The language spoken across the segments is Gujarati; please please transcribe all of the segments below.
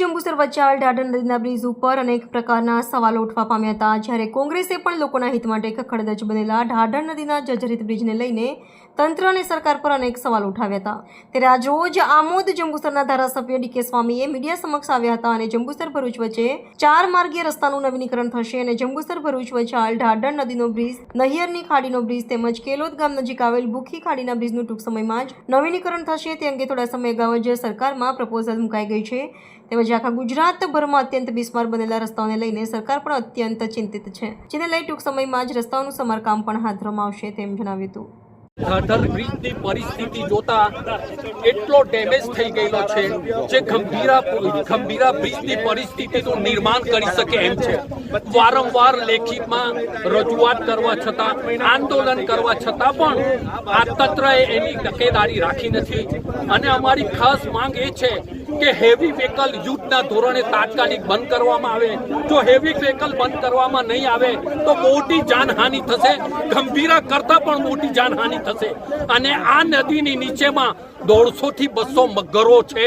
જંબુસર વચ્ચે આવેલ ઢાઢર નદીના બ્રિજ ઉપર અનેક પ્રકારના સવાલો ઉઠવા પામ્યા હતા. જ્યારે કોંગ્રેસે પણ લોકોના હિત માટે ખખડધજ બનેલા ઢાઢર નદીના જર્જરિત બ્રિજને લઈને તંત્ર અને સરકાર પર અનેક સવાલ ઉઠાવ્યા હતા. ત્યારે આજરોજ આમોદ જંબુસરના ધારાસભ્ય ડીકે સ્વામીએ મીડિયા સમક્ષ આવ્યા હતા અને જંબુસર ભરૂચ વચ્ચે ચાર માર્ગીય રસ્તાનું નવીનીકરણ થશે અને જંબુસર ભરૂચ વચ્ચે આવેલ ઢાઢર નદીનો બ્રિજ, નહિયરની ખાડીનો બ્રિજ તેમજ કેલોદ ગામ નજીક આવેલ ભૂખી ખાડીના બ્રિજનું ટૂંક સમયમાં જ નવીનીકરણ થશે. તે અંગે થોડા સમય અગાઉ જ સરકારમાં પ્રપોઝલ મુકાઈ ગઈ છે. તેમજ આખા ગુજરાતભરમાં અત્યંત બિસ્માર બનેલા રસ્તાઓને લઈને સરકાર પણ અત્યંત ચિંતિત છે. જેને લઈ ટૂંક સમયમાં જ રસ્તાઓનું સમારકામ પણ હાથ ધરવામાં આવશે તેમ જણાવ્યું હતું. બ્રિજ બ્રિજની પરિસ્થિતિ જોતા એટલો ડેમેજ થઈ ગયેલો છે જે ગંભીરા ગંભીરા બ્રિજની પરિસ્થિતિનું નિર્માણ કરી શકે એમ છે. વારંવાર લેખિતમાં રજૂઆત કરવા છતાં, આંદોલન કરવા છતાં પણ આ તંત્રએ એની તકેદારી રાખી નથી. અને અમારી ખાસ માંગ એ છે કે હેવી વ્હીકલ યુદ્ધના ધોરણે તાત્કાલિક બંધ કરવામાં આવે. જો હેવી વ્હીકલ બંધ કરવામાં નહીં આવે, તો મોટી જાનહાનિ થશે. ગંભીરા કરતા પણ મોટી જાનહાનિ થશે. અને આ નદીની નીચેમાં દોઢસો થી બસો મગરો છે.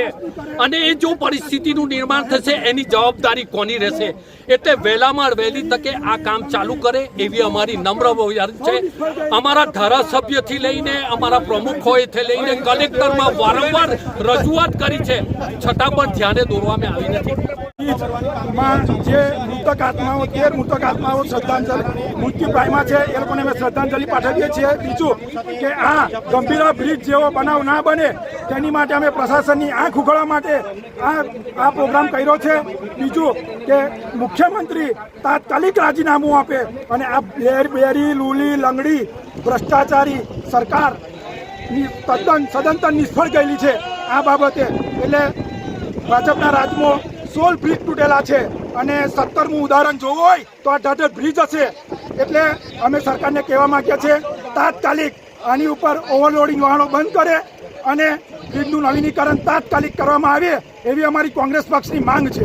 અને એ જો પરિસ્થિતિનું નિર્માણ થશે, એની જવાબદારી કોની રહેશે? એટલે વહેલામાં વહેલી તકે આ કામ ચાલુ કરે એવી અમારી નમ્ર વિનંતી છે. અમારા ધારાસભ્યથી લઈને અમારા પ્રમુખોએથી લઈને કલેક્ટરમાં વારંવાર રજૂઆત કરી છે. છતાં પણ ધ્યાને દોરવામાં આવી નથી. જે મૃતક આત્માઓ, તેર મૃતક આત્માઓ શ્રદ્ધાંજલિ, મૃત્યુ પામ્યા છે, એ લોકોને અમે શ્રદ્ધાંજલિ પાઠવીએ છીએ. બીજું કે આ ગંભીરા બ્રિજ જેવો બનાવ ના બને તેની માટે અમે પ્રશાસનની આંખ ઉઘાડવા માટે આ આ પ્રોગ્રામ કર્યો છે. બીજું કે મુખ્યમંત્રી તાત્કાલિક રાજીનામું આપે અને આ બેર લૂલી, લંગડી, ભ્રષ્ટાચારી સરકાર તદ્દન, સદંતર નિષ્ફળ ગયેલી છે આ બાબતે. એટલે ભાજપના રાજમાં સોલ બ્રિજ તૂટેલા છે અને સત્તરમું ઉદાહરણ જોવું હોય તો આ ઢાઢર બ્રિજ હશે. એટલે અમે સરકારને કહેવા માંગીએ છીએ, તાત્કાલિક આની ઉપર ઓવરલોડિંગ વાહનો બંધ કરે અને બ્રિજનું નવીનીકરણ તાત્કાલિક કરવામાં આવે એવી અમારી કોંગ્રેસ પક્ષની માંગ છે.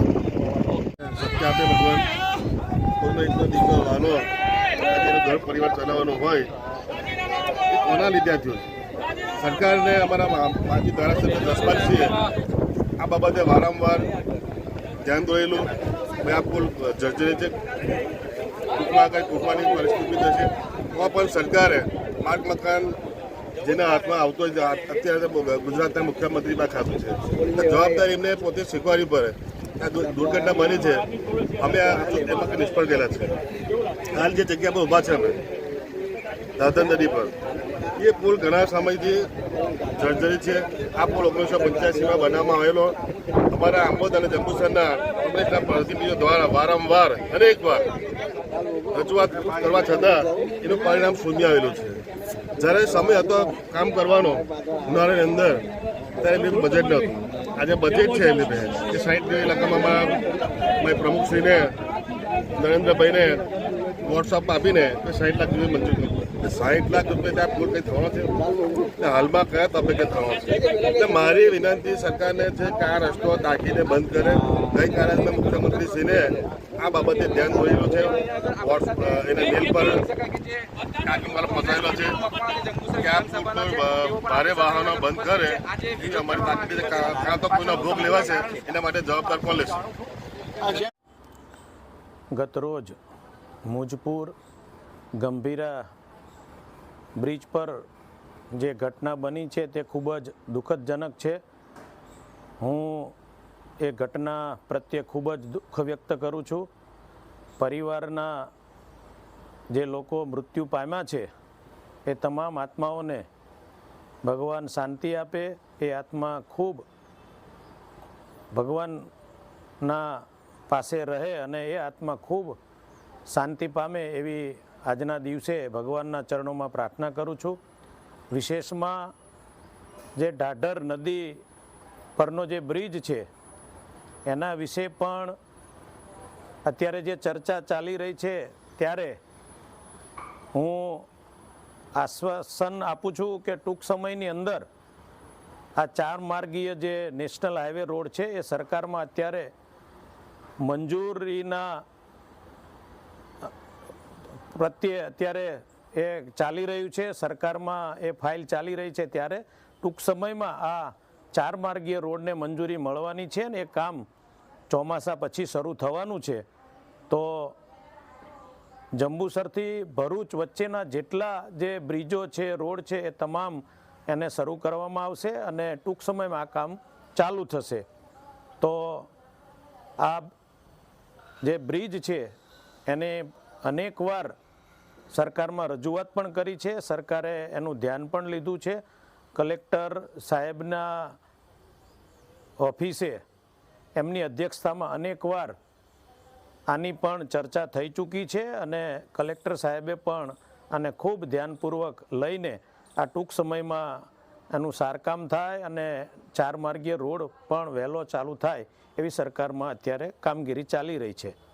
ઘર પરિવાર ચલાવવાનો હોય કોના લીધે આ સરકારને અમારા માજી ધારાસભ્ય જસપાલસિંહે આ બાબતે વારંવાર ધ્યાન દોરેલું. મેં આ પુલ જર્જરી છે. ટૂંકમાં કંઈ તૂટવાની પરિસ્થિતિ થશે તો પણ સરકારે માર્ગ મકાન જેના હાથમાં આવતો અત્યારે ગુજરાતના મુખ્યમંત્રી પાસે ખાતું છે. જવાબદારી એમને પોતે સ્વીકારવી પડે. આ દુર્ઘટના બની છે. અમે એમાં નિષ્ફળ ગયેલા છે. હાલ જે જગ્યા પર ઊભા છે અમે, દાદર નદી પર, એ પુલ ઘણા સમયથી જર્જરી છે. આ પુલ ઓગણીસો પંચ્યાસીમાં બનાવવામાં આવેલો. અમારા આંબોદ અને જંબુસરના કોંગ્રેસના પ્રતિનિધિઓ દ્વારા વારંવાર અનેક વાર રજૂઆત કરવા છતાં એનું પરિણામ શૂન્ય આવેલું છે. જ્યારે સમય હતો કામ કરવાનો, ઉનાળાની અંદર, ત્યારે બીજું બજેટ નહોતું. આજે બજેટ છે એમની પાસે. એ સાહીઠ રકમમાં અમારા પ્રમુખશ્રીને, નરેન્દ્રભાઈને વોટ્સઅપ આપીને સાહીઠ લાખ જેવી મંજૂર કરી સાહીઠ લાખ રૂપિયા ત્યાં પુલ કંઈ થવાનો છે? હાલમાં કયા તબક્કે થવાનો છે? એટલે મારી વિનંતી સરકારને છે કે આ રસ્તો તાકીને બંધ કરે. ગઈકાલે મેં મુખ્યમંત્રીશ્રીને આ બાબતે ધ્યાન દોરેલું છે. એના મેલ પર પર પકડાયેલો છે. કે આ પર ભારે વાહનો બંધ કરે. એ અમારી તાકીદ કાં તો કોઈનો ભોગ લેવાશે, એના માટે જવાબદાર કોણ લેશે? ગતરોજ મુજપુર ગંભીરા બ્રિજ પર જે ઘટના બની છે તે ખૂબ જ દુઃખદજનક છે. હું એ ઘટના પ્રત્યે ખૂબ જ દુઃખ વ્યક્ત કરું છું. પરિવારના જે લોકો મૃત્યુ પામ્યા છે, એ તમામ આત્માઓને ભગવાન શાંતિ આપે. એ આત્મા ખૂબ ભગવાનના પાસે રહે અને એ આત્મા ખૂબ શાંતિ પામે એવી આજના દિવસે ભગવાનના ચરણોમાં પ્રાર્થના કરું છું. વિશેષમાં જે ઢાઢર નદી પરનો જે બ્રિજ છે, એના વિશે પણ અત્યારે જે ચર્ચા ચાલી રહી છે, ત્યારે હું આશ્વાસન આપું છું કે ટૂંક સમયની અંદર આ ચાર માર્ગીય જે નેશનલ હાઈવે રોડ છે, એ સરકારમાં અત્યારે મંજૂરીના પ્રત્યે અત્યારે એ ચાલી રહ્યું છે, સરકારમાં એ ફાઇલ ચાલી રહી છે ત્યારે ટૂંક સમયમાં આ ચાર માર્ગીય રોડને મંજૂરી મળવાની છે અને એ કામ ચોમાસા પછી શરૂ થવાનું છે. તો જંબુસરથી ભરૂચ વચ્ચેના જેટલા જે બ્રિજો છે, રોડ છે એ તમામ એને શરૂ કરવામાં આવશે અને ટૂંક સમયમાં આ કામ ચાલુ થશે. તો આ જે બ્રિજ છે, એને અનેકવાર સરકારમાં રજૂઆત પણ કરી છે. સરકારે એનું ધ્યાન પણ લીધું છે. કલેક્ટર સાહેબના ઓફિસે એમની અધ્યક્ષતામાં અનેકવાર આની પણ ચર્ચા થઈ ચૂકી છે અને કલેક્ટર સાહેબે પણ આને ખૂબ ધ્યાનપૂર્વક લઈને આ ટૂંક સમયમાં એનું સારકામ થાય અને ચાર માર્ગીય રોડ પણ વહેલો ચાલુ થાય એવી સરકારમાં અત્યારે કામગીરી ચાલી રહી છે.